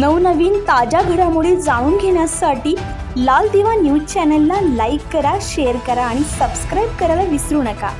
नवनवीन ताज्या घडामोडी जाणून घेण्यासाठी लाल दिवा न्यूज चॅनलला लाईक करा शेअर करा आणि सबस्क्राईब करायला विसरू नका.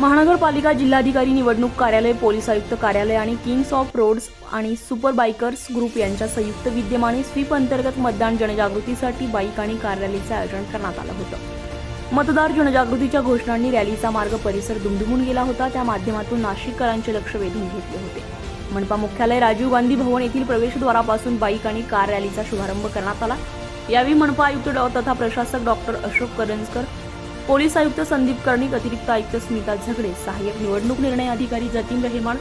महानगरपालिका जिल्हाधिकारी निवडणूक कार्यालय पोलीस आयुक्त कार्यालय आणि किंग्स ऑफ रोड्स आणि सुपर बायकर्स ग्रुप यांच्या संयुक्त विद्यमाने स्वीप अंतर्गत मतदान जनजागृतीसाठी बाईक आणि कार्यालयाचं आयोजन करण्यात आलं होतं. मतदार जनजागृतीच्या घोषणांनी रॅलीचा मार्ग परिसर दुमदुमून गेला होता. त्या माध्यमातून नाशिककरांचे लक्ष वेधून घेतले होते. मनपा मुख्यालय राजीव गांधी भवन येथील प्रवेशद्वारापासून बाईक आणि कार रॅलीचा शुभारंभ करण्यात आला. यावेळी मनपा आयुक्त डॉ तथा प्रशासक डॉक्टर अशोक करंजकर पोलीस आयुक्त संदीप कर्णिक अतिरिक्त आयुक्त स्मिता झगडे सहाय्यक निवडणूक निर्णय अधिकारी जतीन रहेमान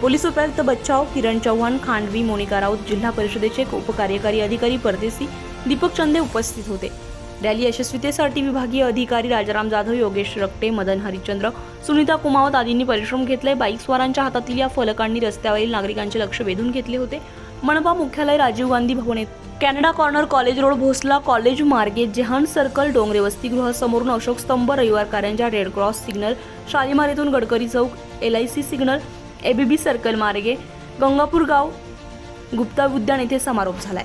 पोलीस उपायुक्त बच्चाव किरण चव्हाण खांडवी मोनिका राऊत जिल्हा परिषदेचे उपकार्यकारी अधिकारी परदेसी दीपक चंदे उपस्थित होते. रॅली यशस्वीतेसाठी विभागीय अधिकारी राजाराम जाधव योगेश रक्टे मदन हरिश्चंद्र सुनीता कुमावत आदींनी परिश्रम घेतले बाईक स्वारांच्या हातातील या फलकांनी रस्त्यावरील नागरिकांचे लक्ष वेधून घेतले होते. मनपा मुख्यालय Rajiv Gandhi Bhavan Canada corner college road Bhosala college मार्गे जेहान सर्कल डोंगरे वसतिगृह समोरून अशोक स्तंभ रविवार कार्यांच्या रेड क्रॉस सिग्नल शालिमार येथून गडकरी चौक L I C signal ABB circle मार्गे गंगापूर गाव गुप्ता उद्यान येथे समारोप झालाय.